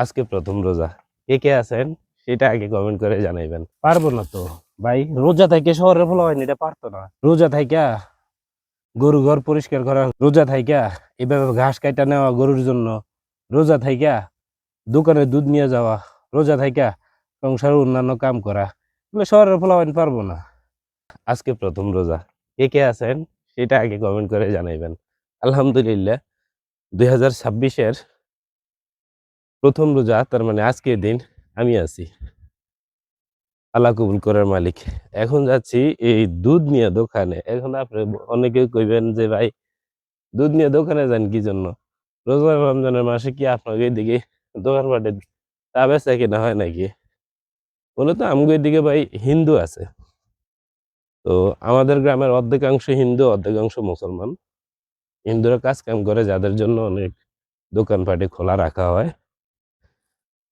আজকে প্রথম রোজা। কে কে আছেন সেটা আগে কমেন্ট করে জানাইবেন। পারব না তো। ভাই, রোজা থেকে শহরে ফলো হয়নি, এটা পারতো না। রোজা থাইকা গরু ঘর পরিষ্কার করা, রোজা থাইকা এভাবে ঘাস কাটা নেওয়া গরুর জন্য। রোজা থাইকা দোকানে দুধ নিয়ে যাওয়া, রোজা থাইকা সংসারের অন্যান্য কাম করা। এগুলো শহরের ফলো হয়নি, পারব না। আজকে প্রথম রোজা। কে কে আছেন সেটা আগে কমেন্ট করে জানাইবেন। আলহামদুলিল্লাহ, দুই হাজার ছাব্বিশের প্রথম রোজা, তার মানে আজকের দিন আমি আছি। আল্লাহ কবুল করার মালিক। এখন যাচ্ছি এই দুধ নিয়ে দোকানে। এখন আপনি অনেকে কইবেন যে, ভাই, দুধ নিয়ে দোকানে যান কি জন্য? রোজা রমজানের মাসে কি আপনাকে এদিকে দোকান পাটে তা বেচা কিনা হয় নাকি? মূলত আমগো এদিকে ভাই হিন্দু আছে। তো আমাদের গ্রামের অর্ধেকাংশ হিন্দু, অর্ধেকাংশ মুসলমান। হিন্দুরা কাজ কাম করে যাদের জন্য অনেক দোকানপাটে খোলা রাখা হয়।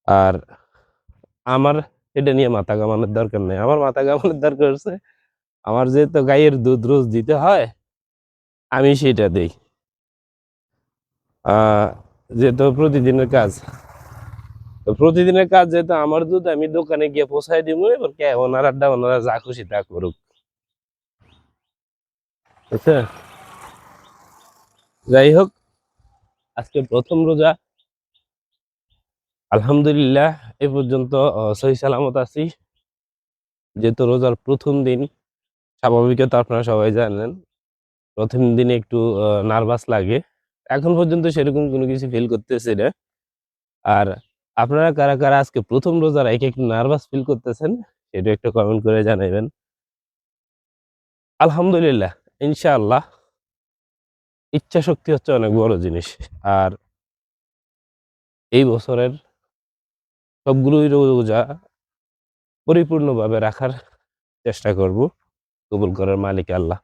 আর আমার এটা নিয়ে মাথা কামানোর দরকার নেই। আমার মাথা কামানোর দরকার হচ্ছে, আমার যেহেতু গাইয়ের দুধ রোজ দিতে হয়, আমি সেটা দিই। যেহেতু প্রতিদিনের কাজ, তো প্রতিদিনের কাজ যেহেতু আমার দুধ, আমি দোকানে গিয়ে পৌঁছাই দিব, এবার কে আড্ডা ওনারা যা খুশি তা করুক। বুঝছে যাই হোক, আজকে প্রথম রোজা আলহামদুলিল্লাহ, এ পর্যন্ত সহি সালামত আছি। যেহেতু রোজার প্রথম দিন, স্বাভাবিকত আপনারা সবাই জানেন প্রথম দিনে একটু নার্ভাস লাগে। এখন পর্যন্ত সেরকম কোনো কিছু ফিল করতেছি না। আর আপনারা কারা কারা আজকে প্রথম রোজার একে একটু নার্ভাস ফিল করতেছেন, সেটা একটু কমেন্ট করে জানাবেন আলহামদুলিল্লাহ, ইনশাআল্লাহ ইচ্ছা শক্তি হচ্ছে অনেক বড় জিনিস। আর এই বছরের সবগুলোই রোজা পরিপূর্ণভাবে রাখার চেষ্টা করব। কবুল করার মালিক আল্লাহ।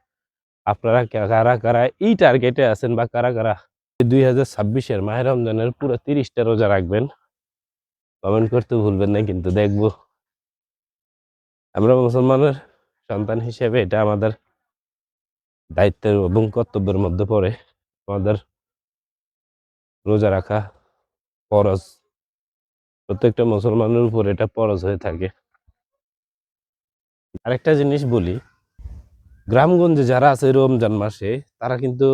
আপনারা কারা কারা এই টার্গেটে আছেন বা কারা কারা দুই হাজার ছাব্বিশের মাহে রমজানের পুরো তিরিশটা রোজা রাখবেন, কমেন্ট করতে ভুলবেন না, কিন্তু দেখব। আমরা মুসলমানের সন্তান হিসেবে এটা আমাদের দায়িত্বের এবং কর্তব্যের মধ্যে পড়ে। আমাদের রোজা রাখা ফরজ। প্রত্যেকটা মুসলমানের উপর এটা ফরজ হয়ে থাকে। আরেকটা জিনিস বলি, গ্রামগঞ্জে যারা আছে রমজান মাসে, তারা কিন্তু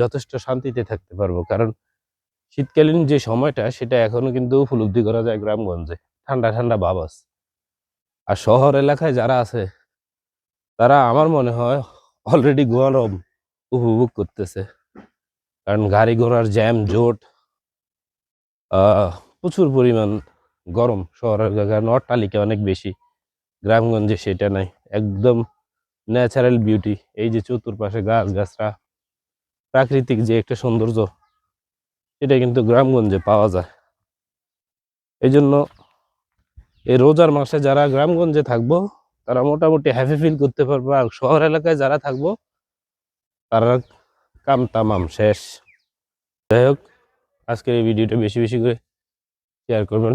যথেষ্ট শান্তিতে থাকতে পারব। কারণ শীতকালীন যে সময়টা, সেটা এখনও কিন্তু উপলব্ধি করা যায় গ্রামগঞ্জে। ঠান্ডা ঠান্ডা ভাব আছে আর শহর এলাকায় যারা আছে, তারা আমার মনে হয় অলরেডি গরম উপভোগ করতেছে। কারণ গাড়ি ঘোড়ার জ্যাম, জোট প্রচুর পরিমাণ গরম শহরের জায়গায় অট্টালিকা অনেক বেশি। গ্রামগঞ্জে সেটা নাই। একদম ন্যাচারাল বিউটি এই যে চতুর্পাশে গাছ গাছরা প্রাকৃতিক যে একটা সৌন্দর্য, সেটা কিন্তু গ্রামগঞ্জে পাওয়া যায়। এই জন্য এই রোজার মাসে যারা গ্রামগঞ্জে থাকব, তারা মোটামুটি হ্যাপি ফিল করতে পারব। আর শহর এলাকায় যারা থাকব, তারা কাম তামাম শেষ। যাই হোক, আজকের এই ভিডিওটা বেশি বেশি করে শেয়ার করবেন।